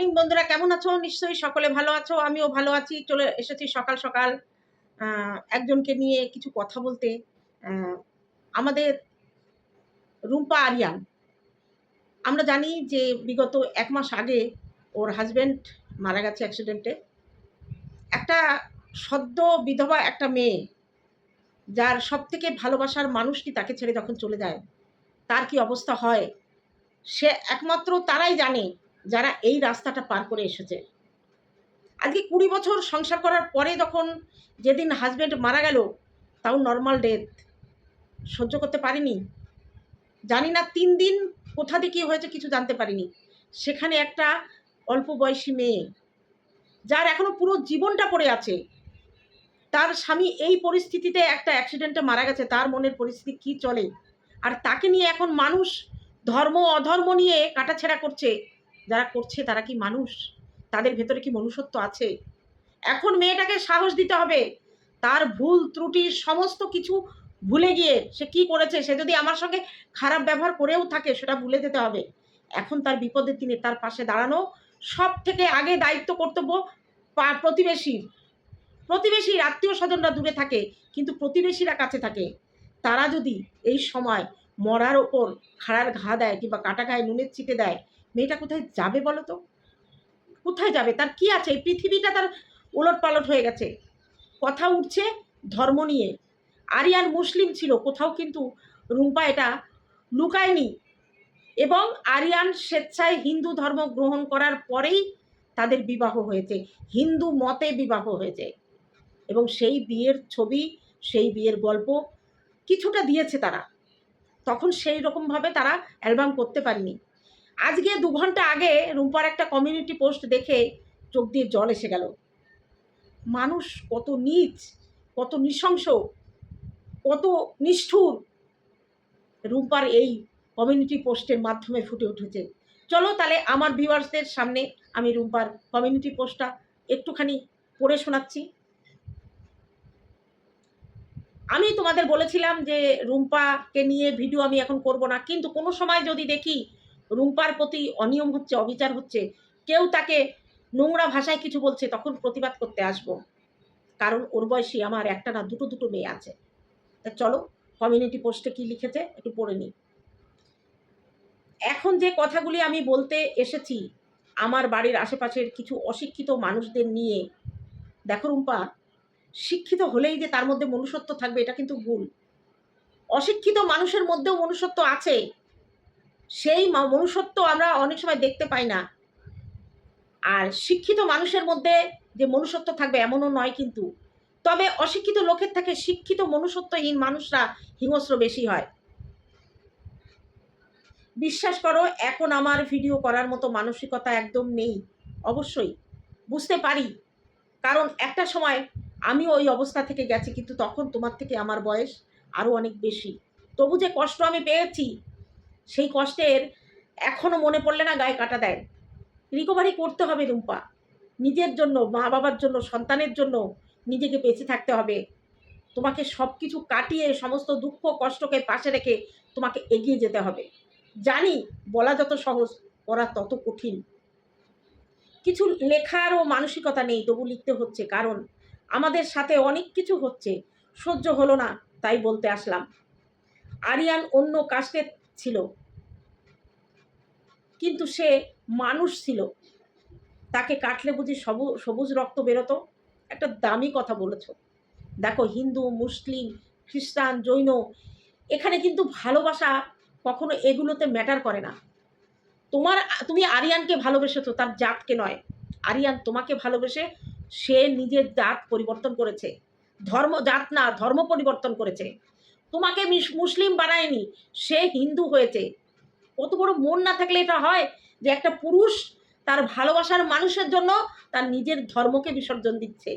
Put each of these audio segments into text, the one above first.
Morning বন্ধুরা, কেমন আছো? নিশ্চয়ই সকলে ভালো আছো, আমিও ভালো আছি। চলে এসেছি সকাল সকাল একজনকে নিয়ে কিছু কথা বলতে। আমাদের রুম্পা আরিয়ান, আমরা জানি যে বিগত এক মাস আগে ওর হাজব্যান্ড মারা গেছে অ্যাক্সিডেন্টে একটা সদ্য বিধবা একটা মেয়ে, যার সব থেকে ভালোবাসার মানুষটি তাকে ছেড়ে যখন চলে যায়, তার কি অবস্থা হয়, সে একমাত্র তারাই জানে। যারা এই রাস্তাটা পার করে এসেছে। আজকে কুড়ি বছর সংসার করার পরে যখন যেদিন হাজবেন্ড মারা গেল, তাও নর্মাল ডেথ সহ্য করতে পারিনি। জানি না তিন দিন কোথা দিয়ে কী হয়েছে, কিছু জানতে পারিনি। সেখানে একটা অল্প বয়সী মেয়ে, যার এখনও পুরো জীবনটা পড়ে আছে। তার স্বামী এই পরিস্থিতিতে একটা অ্যাক্সিডেন্টে মারা গেছে, তার মনের পরিস্থিতি কি চলে? আর তাকে নিয়ে এখন মানুষ ধর্ম অধর্ম নিয়ে কাটাছেড়া করছে। যারা করছে তারা কি মানুষ? তাদের ভেতরে কি মনুষ্যত্ব আছে? এখন মেয়েটাকে সাহস দিতে হবে। তার ভুল ত্রুটি সমস্ত কিছু ভুলে গিয়ে সে কি করেছে? সে যদি আমার সঙ্গে খারাপ ব্যবহার করেও থাকে, সেটা ভুলে যেতে হবে। এখন তার বিপদের দিনে তার পাশে দাঁড়ানো সব থেকে আগে দায়িত্ব কর্তব্য প্রতিবেশীর। প্রতিবেশীর আত্মীয় স্বজনরা দূরে থাকে, কিন্তু প্রতিবেশীরা কাছে থাকে। তারা যদি এই সময় মরার ওপর খাড়ার ঘা দেয় কিংবা কাটা গায়ে নুনের ছিটে দেয় মেয়েটা কোথায় যাবে বলো তো? কোথায় যাবে? তার কি আছে? এই পৃথিবীটা তার ওলট পালট হয়ে গেছে। কথা উঠছে ধর্ম নিয়ে। আরিয়ান মুসলিম ছিল, কোথাও কিন্তু রুম্পা এটা লুকায়নি। এবং আরিয়ান স্বেচ্ছায় হিন্দু ধর্ম গ্রহণ করার পরেই তাদের বিবাহ হয়েছে। হিন্দু মতে বিবাহ হয়েছে। এবং সেই বিয়ের ছবি, সেই বিয়ের গল্প কিছুটা দিয়েছে তারা। তখন সেই রকমভাবে তারা অ্যালবাম করতে পারেনি। আজকে দু ঘণ্টা আগে রুম্পার একটা কমিউনিটি পোস্ট দেখে চোখ দিয়ে জল এসে গেল। মানুষ কত নিচ, কত নৃশংস, কত নিষ্ঠুর রুম্পার এই কমিউনিটি পোস্টের মাধ্যমে ফুটে উঠেছে। চলো তাহলে আমার ভিউয়ার্সদের সামনে আমি রুম্পার কমিউনিটি পোস্টটা একটুখানি পড়ে শোনাচ্ছি। আমি তোমাদের বলেছিলাম যে রুম্পাকে নিয়ে ভিডিও আমি এখন করব না, কিন্তু কোনো সময় যদি দেখি রুম্পার প্রতি অনিয়ম হচ্ছে, অবিচার হচ্ছে, কেউ তাকে নোংরা ভাষায় কিছু বলছে, তখন প্রতিবাদ করতে আসব। কারণ ওর বয়সী আমার একটা না, দুটো দুটো মেয়ে আছে। তা চলো কমিউনিটি পোস্টে কি লিখেছে, একটু পড়ে নিই। এখন যে কথাগুলি আমি বলতে এসেছি, আমার বাড়ির আশেপাশের কিছু অশিক্ষিত মানুষদের নিয়ে, দেখো রুম্পা, শিক্ষিত হলেই যে তার মধ্যে মনুষ্যত্ব থাকবে, এটা কিন্তু ভুল। অশিক্ষিত মানুষের মধ্যেও মনুষ্যত্ব আছে। সেই মনুষ্যত্ব আমরা অনেক সময় দেখতে পাই না। আর শিক্ষিত মানুষের মধ্যে যে মনুষ্যত্ব থাকবে এমনও নয় কিন্তু। তবে অশিক্ষিত লোকের থেকে শিক্ষিত মনুষ্যত্বহীন মানুষরা হিংস্র বেশি হয়। বিশ্বাস করো, এখন আমার ভিডিও করার মতো মানসিকতা একদম নেই। অবশ্যই, বুঝতে পারি। কারণ একটা সময় আমি ওই অবস্থা থেকে গেছি, কিন্তু তখন তোমার থেকে আমার বয়স আরও অনেক বেশি। তবু যে কষ্ট আমি পেয়েছি সেই কষ্টের এখনও মনে পড়লে না গায়ে কাটা দেয়। রিকভারি করতে হবে রুম্পা নিজের জন্য মা বাবার জন্য, সন্তানের জন্য নিজেকে বেঁচে থাকতে হবে। তোমাকে সব কিছু কাটিয়ে, সমস্ত দুঃখ, কষ্টকে পাশে রেখে তোমাকে এগিয়ে যেতে হবে। জানি বলা যত সহজ, করা তত কঠিন। কিছু লেখারও মানসিকতা নেই, তবু লিখতে হচ্ছে, কারণ আমাদের সাথে অনেক কিছু হচ্ছে। সহ্য হলো না, তাই বলতে আসলাম। আরিয়ান অন্য কাস্টের ছিল। কিন্তু সে মানুষ ছিল। তাকে কাটলে বুঝি সবু, সবুজ রক্ত বেরোতো। একটা দামি কথা বলেছ। দেখো, হিন্দু, মুসলিম, খ্রিস্টান, জৈন, এখানে কিন্তু ভালোবাসা কখনো এগুলোতে ম্যাটার করে না। তোমার, তুমি আরিয়ানকে ভালোবেসেছো, তার জাতকে নয়। আরিয়ান তোমাকে ভালোবেসে সে নিজের জাত পরিবর্তন করেছে। ধর্ম, জাত না, ধর্ম পরিবর্তন করেছে। তোমাকে মিস- মুসলিম বানায়নি, সে হিন্দু হয়েছে। কত বড় মন না থাকলে এটা হয় যে একটা পুরুষ তার ভালোবাসার মানুষের জন্য তার নিজের ধর্মকে বিসর্জন দিচ্ছে।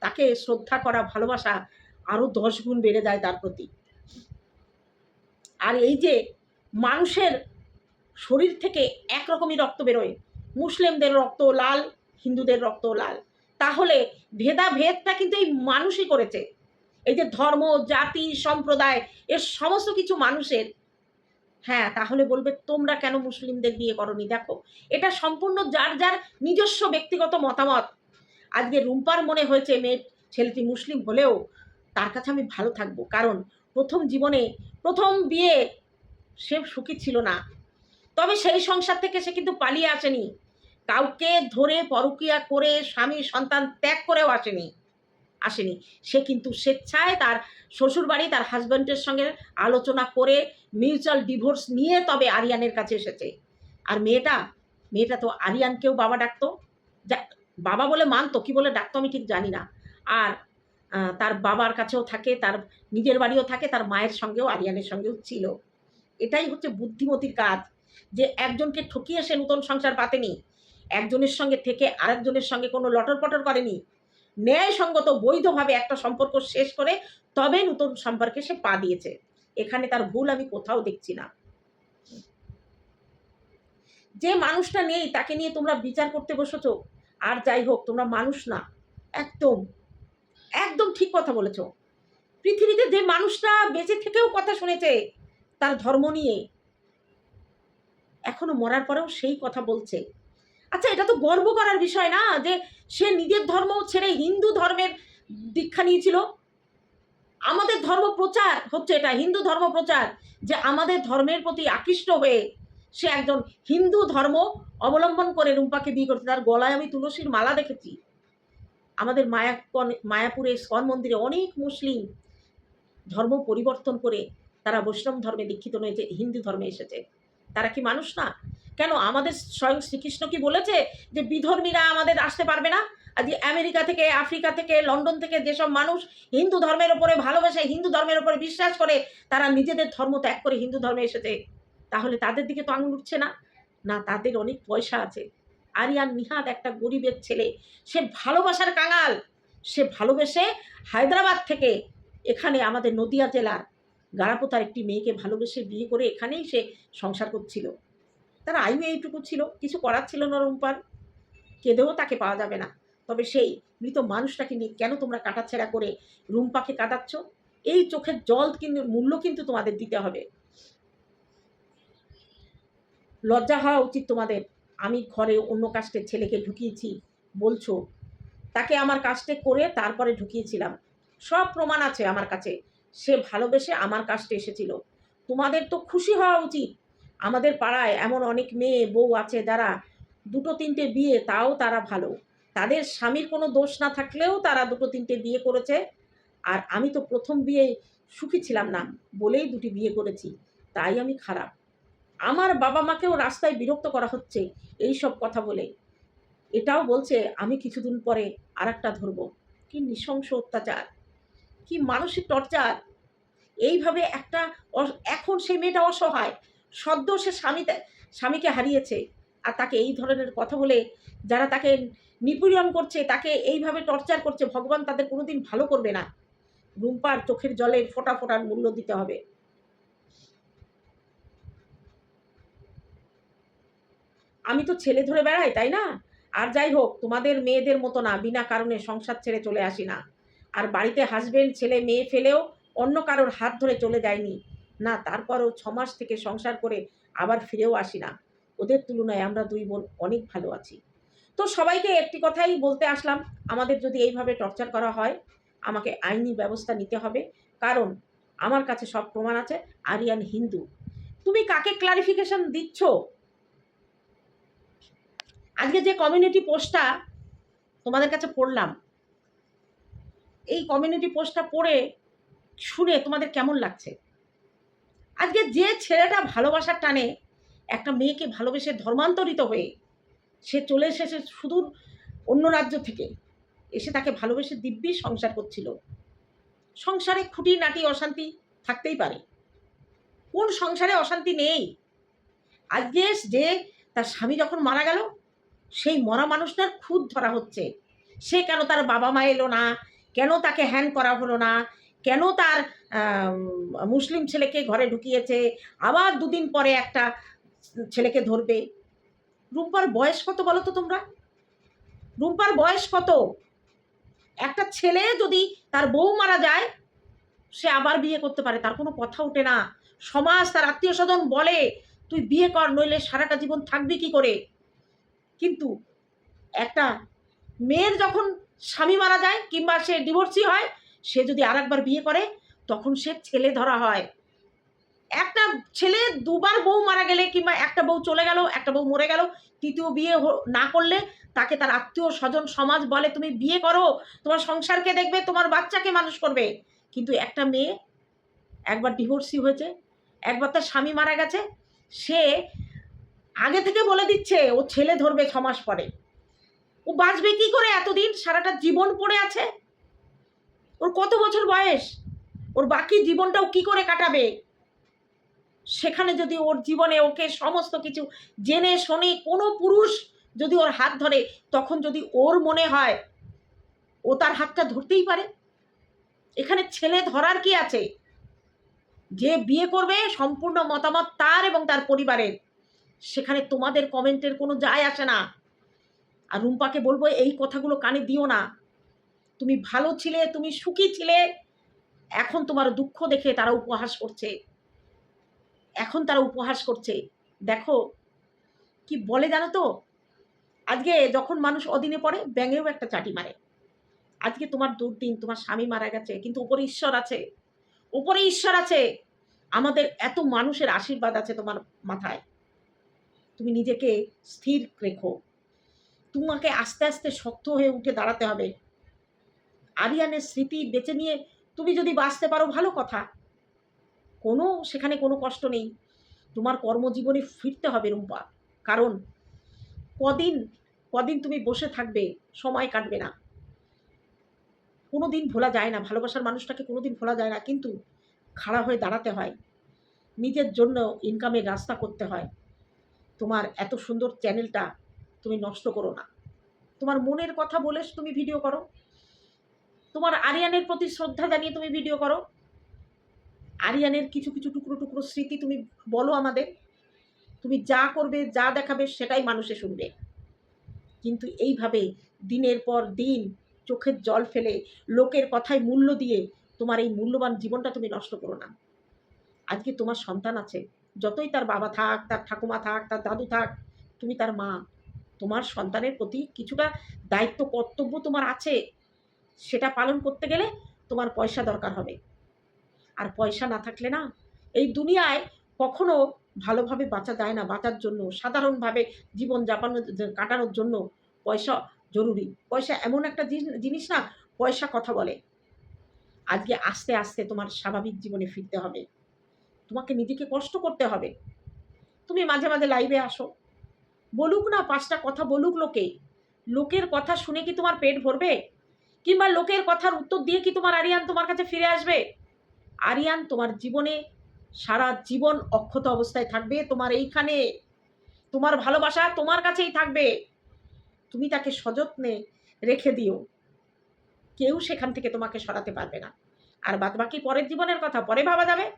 তাকে শ্রদ্ধা করা, ভালোবাসা আরও দশ গুণ বেড়ে যায় তার প্রতি। আর এই যে মানুষের শরীর থেকে একরকমই রক্ত বেরোয়। মুসলিমদের রক্ত লাল, হিন্দুদের রক্ত লাল। তাহলে ভেদাভেদটা কিন্তু এই মানুষই করেছে। এই যে ধর্ম, জাতি, সম্প্রদায়, এর সমস্ত কিছু মানুষের হ্যাঁ তাহলে বলবে, তোমরা কেন মুসলিমদের বিয়ে করনি? দেখো, এটা সম্পূর্ণ যার যার নিজস্ব ব্যক্তিগত মতামত। আজকে রুম্পার মনে হয়েছে মেয়ে ছেলেটি মুসলিম হলেও তার কাছে আমি ভালো থাকব। কারণ প্রথম জীবনে প্রথম বিয়ে সে সুখী ছিল না। তবে সেই সংসার থেকে সে কিন্তু পালিয়ে আসেনি। কাউকে ধরে পরকিয়া করে স্বামী সন্তান ত্যাগ করেও আসেনি। আসেনি। সে কিন্তু স্বেচ্ছায় তার শ্বশুরবাড়ি তার হাজব্যান্ডের সঙ্গে আলোচনা করে মিউচুয়াল ডিভোর্স নিয়ে তবে আরিয়ানের কাছে এসেছে। আর মেয়েটা মেয়েটা তো আরিয়ানকেও বাবা ডাকতো। বাবা বলে মানতো, কি বলে ডাকতো আমি ঠিক জানি না। আর তার বাবার কাছেও থাকে, তার নিজের বাড়িও থাকে, তার মায়ের সঙ্গেও, আরিয়ানের সঙ্গেও ছিল। এটাই হচ্ছে বুদ্ধিমতির কাজ, যে একজনকে ঠকিয়ে সে নতুন সংসার পাতেনি। একজনের সঙ্গে থেকে আরেকজনের সঙ্গে কোনো লটর পটর করেনি। ন্যায়সঙ্গত বৈধভাবে একটা সম্পর্ক শেষ করে তবে নতুন সম্পর্কে সে পা দিয়েছে। এখানে তার ভুল আমি কোথাও দেখছি না। যে মানুষটা নেই, তাকে নিয়ে তোমরা বিচার করতে বসেছো। আর যাই হোক, তোমরা মানুষ না। একদম একদম ঠিক কথা বলেছ। পৃথিবীতে যে মানুষটা বেঁচে থেকেও কথা শুনেছে, তার ধর্ম নিয়ে এখনও মরার পরেও সেই কথা বলছে। আচ্ছা এটা তো গর্ব করার বিষয় না যে সে নিজের ধর্ম ছেড়ে হিন্দু ধর্মের দীক্ষা নিয়েছিল? আমাদের ধর্ম প্রচার হচ্ছে এটা, হিন্দু ধর্ম প্রচার, যে আমাদের ধর্মের প্রতি আকৃষ্ট হয়ে সে একজন হিন্দু ধর্ম অবলম্বন করে রুম্পাকে বিয়ে করতে তার গলায় আমি তুলসীর মালা দেখেছি। আমাদের মায়া মায়াপুরে স্কন মন্দিরে অনেক মুসলিম ধর্ম পরিবর্তন করে তারা বৈষ্ণব ধর্মে দীক্ষিত হয়েছে, হিন্দু ধর্মে এসেছে। তারা কি মানুষ না? কেন? আমাদের স্বয়ং শ্রীকৃষ্ণ কি বলেছে যে বিধর্মীরা আমাদের আসতে পারবে না? আজ আমেরিকা থেকে, আফ্রিকা থেকে, লন্ডন থেকে যেসব মানুষ হিন্দু ধর্মের ওপরে ভালোবাসে, হিন্দু ধর্মের ওপরে বিশ্বাস করে, তারা নিজেদের ধর্ম ত্যাগ করে হিন্দু ধর্মে এসেছে। তাহলে তাদের দিকে তো আঙুল উঠছে না। না, তাদের অনেক পয়সা আছে। আরিয়ান নিহাদ একটা গরিবের ছেলে। সে ভালোবাসার কাঙাল। সে ভালোবেসে হায়দ্রাবাদ থেকে এখানে আমাদের নদিয়া জেলার গাড়াপোতার একটি মেয়েকে ভালোবেসে বিয়ে করে এখানেই সে সংসার করছিল। তার আয়ু এইটুকু ছিল, কিছু করার ছিল না রুম্পার। কেঁদেও তাকে পাওয়া যাবে না। তবে সেই মৃত মানুষটাকে নিয়ে কেন তোমরা কাটাছেড়া করে রুম্পাকে কাটাচ্ছ এই চোখের জল কিন্তু, মূল্য কিন্তু তোমাদের দিতে হবে। লজ্জা হওয়া উচিত তোমাদের। আমি ঘরে অন্য কাস্টের ছেলেকে ঢুকিয়েছি, বলছো। তাকে আমার কাস্টে করে তারপরে ঢুকিয়েছিলাম। সব প্রমাণ আছে আমার কাছে। সে ভালোবেসে আমার কাস্টে এসেছিল। তোমাদের তো খুশি হওয়া উচিত। আমাদের পাড়ায় এমন অনেক মেয়ে, বউ আছে যারা দুটো তিনটে বিয়ে তাও তারা ভালো। তাদের স্বামীর কোনো দোষ না থাকলেও তারা দুটো তিনটে বিয়ে করেছে। আর আমি তো প্রথম বিয়ে সুখী ছিলাম না, বলেই দুটি বিয়ে করেছি। তাই আমি খারাপ। আমার বাবা মাকেও রাস্তায় বিরক্ত করা হচ্ছে এই সব কথা বলে। এটাও বলছে, আমি কিছুদিন পরে আর একটা ধরবো। কি নৃশংস অত্যাচার, কি মানসিক টর্চার। এইভাবে একটা এখন সেই মেয়েটা অসহায়। সদ্য সে স্বামীতে স্বামীকে হারিয়েছে আর তাকে এই ধরনের কথা বলে যারা তাকে নিপীড়ন করছে, তাকে এইভাবে টর্চার করছে, ভগবান তাদের কোনোদিন ভালো করবে না। রুম্পার চোখের জলের ফোটা ফোটার মূল্য দিতে হবে। আমি তো ছেলে ধরে বেড়াই, তাই না? আর যাই হোক, তোমাদের মেয়েদের মতো না, বিনা কারণে সংসার ছেড়ে চলে আসি না। আর বাড়িতে হাজবেন্ড ছেলে, মেয়ে ফেলেও অন্য কারোর হাত ধরে চলে যায়নি। না, তারপরও ছ মাস থেকে সংসার করে আবার ফিরেও আসি না। ওদের তুলনায় আমরা দুই বোন অনেক ভালো আছি। তো সবাইকে একটি কথাই বলতে আসলাম, আমাদের যদি এইভাবে টর্চার করা হয়, আমাকে আইনি ব্যবস্থা নিতে হবে। কারণ আমার কাছে সব প্রমাণ আছে, আরিয়ান হিন্দু। তুমি কাকে ক্লারিফিকেশন দিচ্ছ? আজকে যে কমিউনিটি পোস্টটা তোমাদের কাছে পড়লাম, এই কমিউনিটি পোস্টটা পড়ে শুনে তোমাদের কেমন লাগছে? আজকে যে ছেলেটা ভালোবাসার টানে একটা মেয়েকে ভালোবেসে ধর্মান্তরিত হয়ে সে চলে এসেছে সুদূর অন্য রাজ্য থেকে, এসে তাকে ভালোবেসে দিব্যি সংসার করছিল। সংসারে খুঁটি, নাটি, অশান্তি থাকতেই পারে। কোন সংসারে অশান্তি নেই? আজকে যে তার স্বামী যখন মারা গেল, সেই মরা মানুষটার খুদ ধরা হচ্ছে। সে কেন তার বাবা মা এলো না? কেন তাকে হ্যান করা হলো না? কেন তার মুসলিম ছেলেকে ঘরে ঢুকিয়েছে? আবার দুদিন পরে একটা ছেলেকে ধরবে। রুম্পার বয়স কত বলো তো তোমরা? রুম্পার বয়স কত? একটা ছেলে যদি তার বউ মারা যায়, সে আবার বিয়ে করতে পারে, তার কোনো কথা ওঠে না। সমাজ, তার আত্মীয় স্বজন বলে, তুই বিয়ে কর, নইলে সারাটা জীবন থাকবি কি করে? কিন্তু একটা মেয়ের যখন স্বামী মারা যায়, কিংবা সে ডিভোর্সি হয় সে যদি আর একবার বিয়ে করে, তখন সে ছেলে ধরা হয়। একটা ছেলে দুবার বউ মারা গেলে কিংবা একটা বউ চলে গেল, একটা বউ মরে গেল, তৃতীয় বিয়ে না করলে তাকে তার আত্মীয় স্বজন সমাজ বলে, তুমি বিয়ে করো, তোমার সংসারকে দেখবে, তোমার বাচ্চাকে মানুষ করবে। কিন্তু একটা মেয়ে একবার ডিভোর্সি হয়েছে, একবার তার স্বামী মারা গেছে, সে আগে থেকে বলে দিচ্ছে, ও ছেলে ধরবে ছ মাস পরে। ও বাঁচবে কি করে এতদিন? সারাটা জীবন পড়ে আছে। ওর কত বছর বয়স? ওর বাকি জীবনটাও কি করে কাটাবে? সেখানে যদি ওর জীবনে ওকে সমস্ত কিছু জেনে, শোনে কোনো পুরুষ যদি ওর হাত ধরে, তখন যদি ওর মনে হয়, ও তার হাতটা ধরতেই পারে। এখানে ছেলে ধরার কি আছে? যে বিয়ে করবে, সম্পূর্ণ মতামত তার এবং তার পরিবারের। সেখানে তোমাদের কমেন্টের কোনো যায় আসে না। আর রুম্পাকে বলব, এই কথাগুলো কানে দিও না। তুমি ভালো ছিলে, তুমি সুখী ছিলে। এখন তোমার দুঃখ দেখে তারা উপহাস করছে। এখন তারা উপহাস করছে। দেখো, কি বলে জানো তো? আজকে যখন মানুষ অদিনে পড়ে, ব্যাঙেও একটা চাটি মারে। আজকে তোমার দুর্দিন, তোমার স্বামী মারা গেছে, কিন্তু উপরে ঈশ্বর আছে। উপরে ঈশ্বর আছে। আমাদের এত মানুষের আশীর্বাদ আছে তোমার মাথায়। তুমি নিজেকে স্থির রেখো। তোমাকে আস্তে আস্তে শক্ত হয়ে উঠে দাঁড়াতে হবে। আরিয়ানের স্মৃতি বেঁচে নিয়ে তুমি যদি বাঁচতে পারো, ভালো কথা। কোনো, সেখানে কোনো কষ্ট নেই। তোমার কর্মজীবনে ফিরতে হবে রুম্পা কারণ কদিন কদিন তুমি বসে থাকবে, সময় কাটবে না। কোনো দিন ভোলা যায় না। ভালোবাসার মানুষটাকে কোনো দিন ভোলা যায় না। কিন্তু খাড়া হয়ে দাঁড়াতে হয়। নিজের জন্য ইনকামের রাস্তা করতে হয়। তোমার এত সুন্দর চ্যানেলটা তুমি নষ্ট করো না। তোমার মনের কথা বলে তুমি ভিডিও করো। তোমার আরিয়ানের প্রতি শ্রদ্ধা জানিয়ে তুমি ভিডিও করো। আরিয়ানের কিছু কিছু টুকরো টুকরো স্মৃতি তুমি বলো আমাদের। তুমি যা করবে, যা দেখাবে, সেটাই মানুষে শুনবে। কিন্তু এইভাবে দিনের পর দিন চোখের জল ফেলে লোকের কথায় মূল্য দিয়ে তোমার এই মূল্যবান জীবনটা তুমি নষ্ট করো না। আজকে তোমার সন্তান আছে, যতই তার বাবা থাক, তার ঠাকুমা থাক, তার দাদু থাক, তুমি তার মা। তোমার সন্তানের প্রতি কিছুটা দায়িত্ব, কর্তব্য তোমার আছে। সেটা পালন করতে গেলে তোমার পয়সা দরকার হবে। আর পয়সা না থাকলে না, এই দুনিয়ায় কখনো ভালোভাবে বাঁচা যায় না, বাঁচার জন্য, সাধারণভাবে জীবন যাপন কাটানোর জন্য পয়সা জরুরি। পয়সা এমন একটা জিন- জিনিস না, পয়সা কথা বলে। আজকে আস্তে আস্তে তোমার স্বাভাবিক জীবনে ফিরতে হবে। তোমাকে নিজেকে কষ্ট করতে হবে। তুমি মাঝে মাঝে লাইভে আসো। বলুক না পাঁচটা কথা বলুক লোকে। লোকের কথা শুনে কি তোমার পেট ভরবে? কিংবা লোকের কথার উত্তর দিয়ে কি তোমার আরিয়ান তোমার কাছে ফিরে আসবে? আরিয়ান, তোমার জীবনে সারা জীবন অক্ষত অবস্থায় থাকবে। তোমার এইখানে, তোমার ভালোবাসা তোমার কাছেই থাকবে। তুমি তাকে সযত্নে রেখে দিও। কেউ সেখান থেকে তোমাকে সরাতে পারবে না। আর বাদ বাকি পরের জীবনের কথা পরে ভাবা যাবে।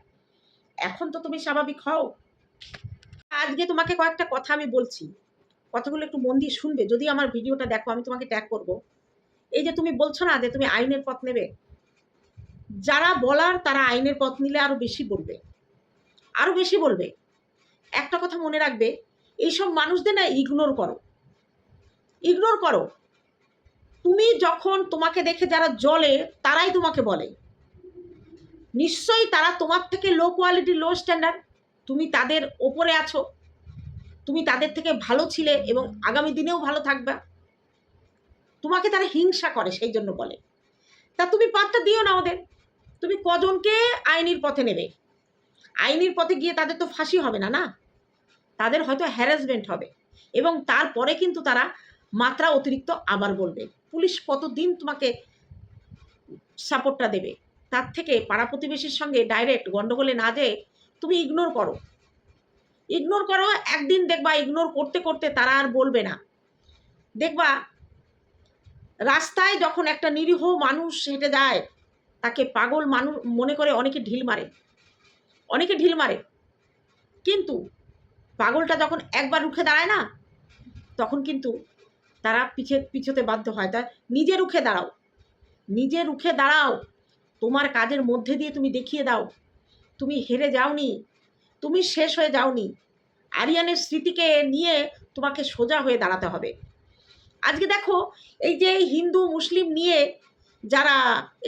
এখন তো তুমি স্বাভাবিক হও। আজকে তোমাকে কয়েকটা কথা আমি বলছি। কথাগুলো একটু মন দিয়ে শুনবে। যদি আমার ভিডিওটা দেখো, আমি তোমাকে ট্যাগ করব। এই যে তুমি বলছো না যে তুমি আইনের পথ নেবে, যারা বলার তারা আইনের পথ নিলে আরও বেশি বলবে, আরও বেশি বলবে। একটা কথা মনে রাখবে, এইসব মানুষদের না ইগনোর করো। ইগনোর করো। তুমি যখন তোমাকে দেখে যারা জলে তারাই তোমাকে বলে। নিশ্চয়ই তারা তোমার থেকে লো কোয়ালিটি লো স্ট্যান্ডার্ড তুমি তাদের ওপরে আছো। তুমি তাদের থেকে ভালো ছিলে এবং আগামী দিনেও ভালো থাকবে। তোমাকে তারা হিংসা করে সেই জন্য বলে। তা তুমি পাত্তা দিও না ওদের। তুমি কজনকে আইনির পথে নেবে? আইনির পথে গিয়ে তাদের তো ফাঁসি হবে না না? তাদের হয়তো হ্যারাসমেন্ট হবে। এবং তারপরে কিন্তু তারা মাত্রা অতিরিক্ত আবার বলবে। পুলিশ কতদিন তোমাকে সাপোর্টটা দেবে? তার থেকে পাড়া প্রতিবেশীর সঙ্গে ডাইরেক্ট গন্ডগোলে না যেয়ে তুমি ইগনোর করো। ইগনোর করো, একদিন দেখবা ইগনোর করতে করতে তারা আর বলবে না। দেখবা রাস্তায় যখন একটা নিরীহ মানুষ হেঁটে যায়, তাকে পাগল মানুষ মনে করে অনেকে ঢিল মারে। অনেকে ঢিল মারে। কিন্তু পাগলটা যখন একবার রুখে দাঁড়ায় না, তখন কিন্তু তারা পিছে পিছোতে বাধ্য হয়। তা নিজে রুখে দাঁড়াও। নিজে রুখে দাঁড়াও। তোমার কাজের মধ্যে দিয়ে তুমি দেখিয়ে দাও। তুমি হেরে যাওনি। তুমি শেষ হয়ে যাওনি। আরিয়ানের স্মৃতিকে নিয়ে তোমাকে সোজা হয়ে দাঁড়াতে হবে। আজকে দেখো, এই যে হিন্দু, মুসলিম নিয়ে যারা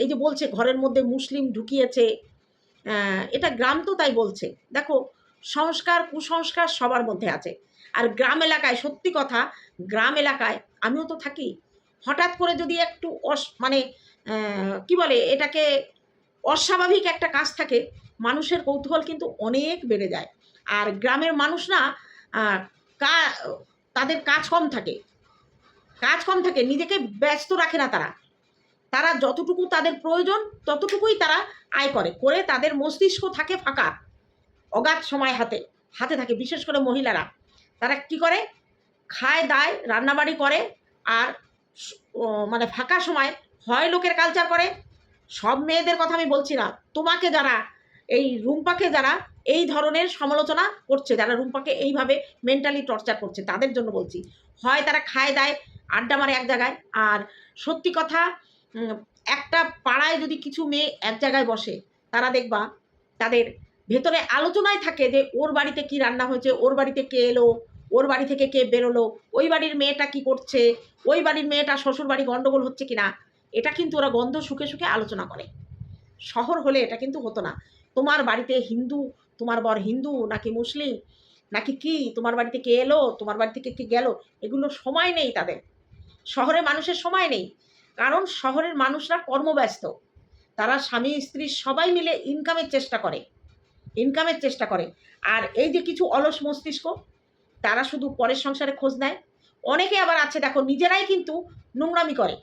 এই যে বলছে ঘরের মধ্যে মুসলিম ঢুকিয়েছে এটা গ্রাম তো তাই বলছে। দেখো, সংস্কার, কুসংস্কার সবার মধ্যে আছে। আর গ্রাম এলাকায়, সত্যি কথা, গ্রাম এলাকায় আমিও তো থাকি। হঠাৎ করে যদি একটু অস মানে কি বলে, এটাকে অস্বাভাবিক একটা কাজ থাকে, মানুষের কৌতূহল কিন্তু অনেক বেড়ে যায়। আর গ্রামের মানুষ না কা, তাদের কাজ কম থাকে। কাজ কম থাকে, নিজেকে ব্যস্ত রাখে না তারা। তারা যতটুকু তাদের প্রয়োজন, ততটুকুই তারা আয় করে করে তাদের মস্তিষ্ক থাকে ফাঁকা, অগাধ সময় হাতে হাতে থাকে। বিশেষ করে মহিলারা, তারা কি করে? খায়, দায়, রান্নাবাড়ি করে আর মানে ফাঁকা সময় হয় লোকের কালচার করে। সব মেয়েদের কথা আমি বলছি না। তোমাকে যারা এই রুম্পাকে যারা এই ধরনের সমালোচনা করছে, যারা রুম্পাকে এইভাবে মেন্টালি টর্চার করছে, তাদের জন্য বলছি। হয় তারা খায়, দায় আড্ডা মারে এক জায়গায়। আর সত্যি কথা একটা পাড়ায় যদি কিছু মেয়ে এক জায়গায় বসে, তারা দেখবা তাদের ভেতরে আলোচনায় থাকে যে, ওর বাড়িতে কি রান্না হয়েছে, ওর বাড়িতে কে এলো, ওর বাড়ি থেকে কে বেরোলো, ওই বাড়ির মেয়েটা কি করছে, ওই বাড়ির মেয়েটা শ্বশুর বাড়ি গন্ডগোল হচ্ছে কিনা, এটা কিন্তু ওরা গন্ধ শুকে শুকে আলোচনা করে। শহর হলে এটা কিন্তু হতো না। তোমার বাড়িতে হিন্দু, তোমার বর হিন্দু, নাকি মুসলিম, নাকি কি, তোমার বাড়িতে কে এলো, তোমার বাড়ি থেকে কে গেল, এগুলো সময় নেই তাদের। শহরে মানুষের সময় নেই। কারণ শহরের মানুষরা কর্মব্যস্ত। তারা স্বামী, স্ত্রী সবাই মিলে ইনকামের চেষ্টা করে। ইনকামের চেষ্টা করে। আর এই যে কিছু অলস মস্তিষ্ক, তারা শুধু পরের সংসারে খোঁজ নেয়। অনেকে আবার আছে, দেখো, নিজেরাই কিন্তু নোংরামি করে।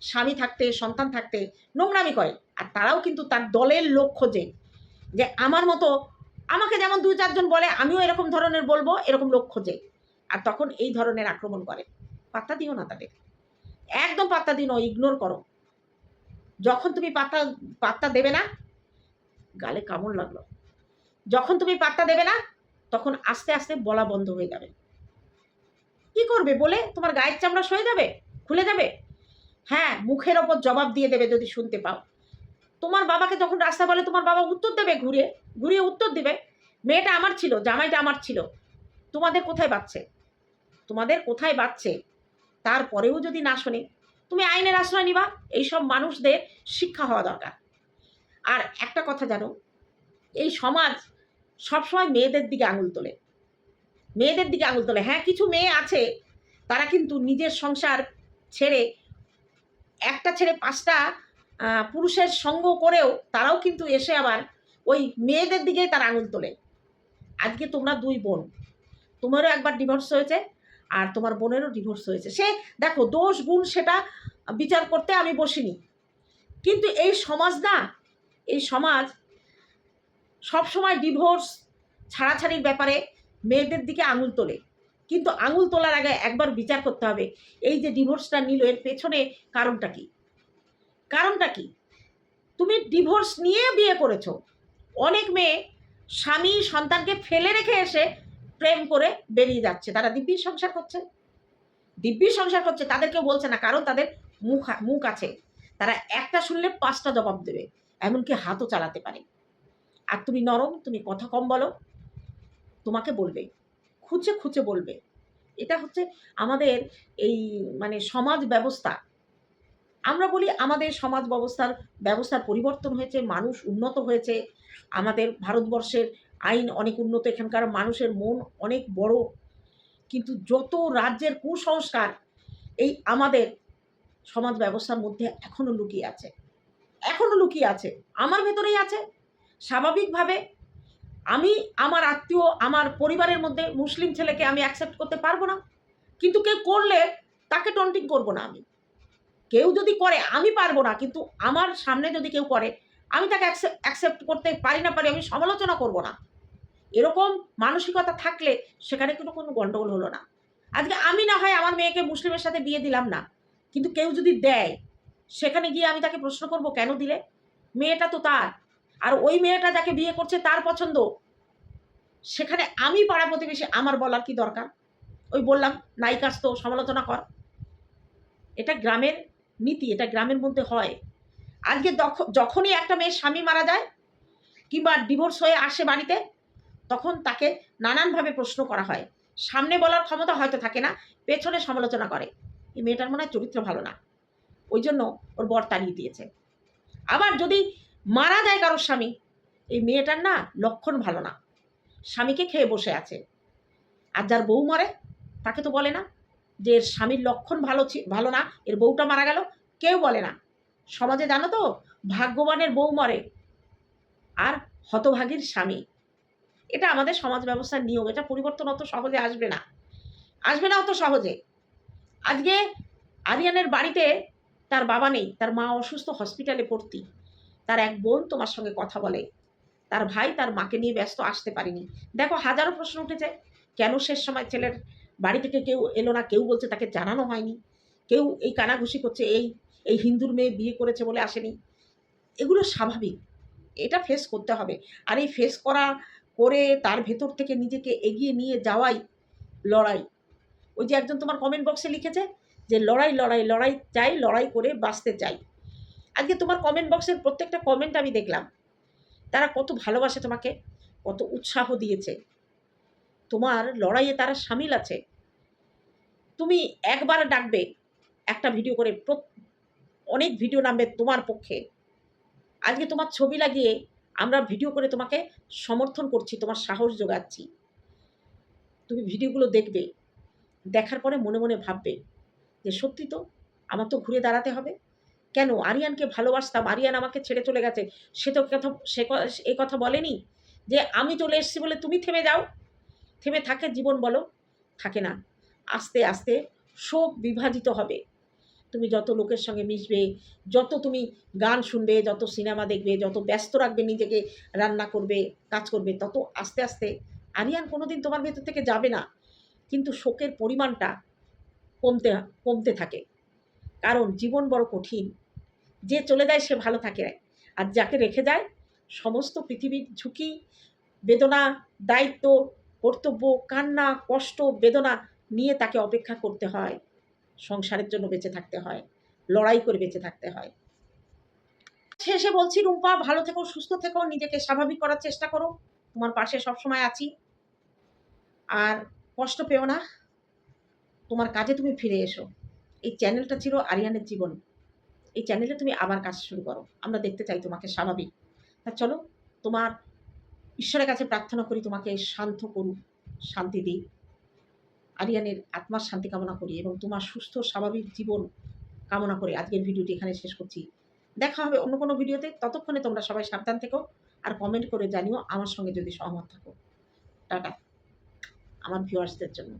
স্বামী থাকতে, সন্তান থাকতে নোংরামি করে। আর তারাও কিন্তু তার দলের লোক খোঁজে। যে আমার মতো, আমাকে যেমন দু চারজন বলে, আমিও এরকম ধরনের বলব, এরকম লোক খোঁজে। আর তখন এই ধরনের আক্রমণ করে। পাত্তা দিও না তাদের। একদম পাত্তা দিও না ইগনোর করো। যখন তুমি পাত্তা পাত্তা দেবে না, গালে কামড় লাগল। যখন তুমি পাত্তা দেবে না, তখন আস্তে আস্তে বলা বন্ধ হয়ে যাবে। কি করবে? বলে তোমার গায়ের চামড়া সয়ে যাবে? খুলে যাবে? হ্যাঁ মুখের ওপর জবাব দিয়ে দেবে যদি শুনতে পাও। তোমার বাবাকে যখন রাস্তা বলে, তোমার বাবা উত্তর দেবে ঘুরে, ঘুরিয়ে উত্তর দেবে। মেয়েটা আমার ছিল, জামাইটা আমার ছিল। তোমাদের কোথায় বাচ্চে তোমাদের কোথায় বাচ্চে তারপরেও যদি না শোনে, তুমি আইনের আশ্রয় নিবা, এইসব মানুষদের শিক্ষা হওয়া দরকার। আর একটা কথা জানো, এই সমাজ সবসময় মেয়েদের দিকে আঙুল তোলে। মেয়েদের দিকে আঙুল তোলে। হ্যাঁ কিছু মেয়ে আছে, তারা কিন্তু নিজের সংসার ছেড়ে একটা ছেড়ে পাঁচটা পুরুষের সঙ্গ করেও তারাও কিন্তু এসে আবার ওই মেয়েদের দিকেই তারা আঙুল তোলে। আজকে তোমরা দুই বোন, তোমারও একবার ডিভোর্স হয়েছে আর তোমার বোনেরও ডিভোর্স হয়েছে। সে দেখো, দোষ, গুণ সেটা বিচার করতে আমি বসিনি। কিন্তু এই সমাজ না, এই সমাজ সবসময় ডিভোর্স ছাড়াছাড়ির ব্যাপারে মেয়েদের দিকে আঙুল তোলে। কিন্তু আঙুল তোলার আগে একবার বিচার করতে হবে, এই যে ডিভোর্সটা নিল, এর পেছনে কারণটা কি? কারণটা কি? তুমি ডিভোর্স নিয়ে বিয়ে করেছ। অনেক মেয়ে স্বামী সন্তানকে ফেলে রেখে এসে প্রেম করে বেরিয়ে যাচ্ছে। তারা দিব্যি সংসার করছে। দিব্যি সংসার করছে তাদের কেউ বলছে না, কারণ তাদের মুখ মুখ আছে। তারা একটা শুনলে পাঁচটা জবাব দেবে, এমনকি হাতও চালাতে পারে। আর তুমি নরম, তুমি কথা কম বলো, তোমাকে বলবে খুঁচে খুঁচে বলবে। এটা হচ্ছে আমাদের এই মানে সমাজ ব্যবস্থা। আমরা বলি আমাদের সমাজ ব্যবস্থার ব্যবস্থার পরিবর্তন হয়েছে, মানুষ উন্নত হয়েছে। আমাদের ভারতবর্ষের আইন অনেক উন্নত, এখানকার মানুষের মন অনেক বড়। কিন্তু যত রাজ্যের কুসংস্কার এই আমাদের সমাজ ব্যবস্থার মধ্যে এখনও লুকিয়ে আছে। এখনও লুকিয়ে আছে, আমার ভেতরেই আছে। স্বাভাবিকভাবে আমি, আমার আত্মীয়, আমার পরিবারের মধ্যে মুসলিম ছেলেকে আমি অ্যাকসেপ্ট করতে পারব না। কিন্তু কেউ করলে তাকে টন্টিং করব না আমি। কেউ যদি করে, আমি পারব না। কিন্তু আমার সামনে যদি কেউ করে, আমি তাকে অ্যাকসেপ্ট করতে পারি না পারি, আমি সমালোচনা করব না। এরকম মানসিকতা থাকলে সেখানে কোনো কোনো গণ্ডগোল হলো না। আজকে আমি না হয় আমার মেয়েকে মুসলিমের সাথে বিয়ে দিলাম না, কিন্তু কেউ যদি দেয়, সেখানে গিয়ে আমি তাকে প্রশ্ন করব, কেন দিলে? মেয়েটা তো তার, আর ওই মেয়েটা যাকে বিয়ে করছে তার পছন্দ। সেখানে আমি পাড়া প্রতিবেশী, আমার বলার কি দরকার? ওই বললাম নায়িকাস তো সমালোচনা কর। এটা গ্রামের নীতি, এটা গ্রামের মধ্যে হয়। আজকে যখ- যখনই একটা মেয়ের স্বামী মারা যায়, কিংবা ডিভোর্স হয়ে আসে বাড়িতে তখন তাকে নানানভাবে প্রশ্ন করা হয়। সামনে বলার ক্ষমতা হয়তো থাকে না, পেছনে সমালোচনা করে। এই মেয়েটার মনে হয় চরিত্র ভালো না। ওই জন্য ওর বর তাড়িয়ে দিয়েছে। আবার যদি মারা যায় কারোর স্বামী, এই মেয়েটার না লক্ষণ ভালো না। স্বামীকে খেয়ে বসে আছে। আর যার বউ মরে, তাকে তো বলে না যে এর স্বামীর লক্ষণ ভালো ভালো না, এর বউটা মারা গেল, কেউ বলে না। সমাজে জানো তো, ভাগ্যবানের বউ মরে। আর হতভাগীর স্বামী। এটা আমাদের সমাজ ব্যবস্থার নিয়ম, এটা পরিবর্তন অত সহজে আসবে না। আসবে না অত সহজে। আজকে আরিয়ানের বাড়িতে তার বাবা নেই, তার মা অসুস্থ হসপিটালে ভর্তি। তার এক বোন তোমার সঙ্গে কথা বলে। তার ভাই তার মাকে নিয়ে ব্যস্ত আসতে পারেনি। দেখো, হাজারো প্রশ্ন উঠেছে, কেন শেষ সময় ছেলের বাড়ি থেকে কেউ এলো না? কেউ বলছে তাকে জানানো হয়নি। কেউ এই কানাঘুষি করছে, এই এই হিন্দুর মেয়ে বিয়ে করেছে বলে আসেনি। এগুলো স্বাভাবিক। এটা ফেস করতে হবে। আর এই ফেস করা করে তার ভেতর থেকে নিজেকে এগিয়ে নিয়ে যাওয়াই লড়াই। ওই যে একজন তোমার কমেন্ট বক্সে লিখেছে যে, লড়াই লড়াই লড়াই চাই, লড়াই করে বাঁচতে চাই। আজকে তোমার কমেন্ট বক্সের প্রত্যেকটা কমেন্ট আমি দেখলাম। তারা কত ভালোবাসে তোমাকে, কত উৎসাহ দিয়েছে। তোমার লড়াইয়ে তারা সামিল আছে। তুমি একবার ডাকবে একটা ভিডিও করে অনেক ভিডিও নামবে তোমার পক্ষে। আজকে তোমার ছবি লাগিয়ে আমরা ভিডিও করে তোমাকে সমর্থন করছি, তোমার সাহস যোগাচ্ছি। তুমি ভিডিওগুলো দেখবে, দেখার পরে মনে মনে ভাববে যে, সত্যি তো? আমার তো ঘুরে দাঁড়াতে হবে? কেন? আরিয়ানকে ভালোবাসতাম, আরিয়ান আমাকে ছেড়ে চলে গেছে। সে তো কথা, সে এ কথা বলেনি যে, আমি চলে এসেছি বলে তুমি থেমে যাও। থেমে থাকে জীবন বলো, থাকে না। আস্তে আস্তে শোক বিভাজিত হবে। তুমি যত লোকের সঙ্গে মিশবে, যত তুমি গান শুনবে, যত সিনেমা দেখবে, যত ব্যস্ত রাখবে, নিজেকে রান্না করবে, কাজ করবে, তত আস্তে আস্তে আরিয়ান কোনোদিন তোমার ভেতর থেকে যাবে না। কিন্তু শোকের পরিমাণটা কমতে কমতে থাকে। কারণ জীবন বড় কঠিন। যে চলে যায়, সে ভালো থাকে। আর যাকে রেখে যায়, সমস্ত পৃথিবীর ঝুঁকি, বেদনা, দায়িত্ব, কর্তব্য, কান্না, কষ্ট, বেদনা নিয়ে তাকে অপেক্ষা করতে হয়। সংসারের জন্য বেঁচে থাকতে হয়, লড়াই করে বেঁচে থাকতে হয়। শেষে বলছি, রুম্পা, ভালো থেকো, সুস্থ থেকো, নিজেকে স্বাভাবিক করার চেষ্টা করো। তোমার পাশে সবসময় আছি। আর কষ্ট পেও না। তোমার কাজে তুমি ফিরে এসো। এই চ্যানেলটা ছিল আরিয়ানের জীবন। এই চ্যানেলে তুমি আবার কাজ শুরু করো। আমরা দেখতে চাই তোমাকে স্বাভাবিক। তা চলো, তোমার ঈশ্বরের কাছে প্রার্থনা করি, তোমাকে শান্ত করুক, শান্তি দিই আরিয়ানের আত্মার শান্তি কামনা করি এবং তোমার সুস্থ, স্বাভাবিক জীবন কামনা করে আজকের ভিডিওটি এখানে শেষ করছি। দেখা হবে অন্য কোনো ভিডিওতে। ততক্ষণে তোমরা সবাই সাবধান থেকো আর কমেন্ট করে জানিও আমার সঙ্গে যদি সহমত থাকো। টাটা। আমার ভিউয়ার্সদের জন্য।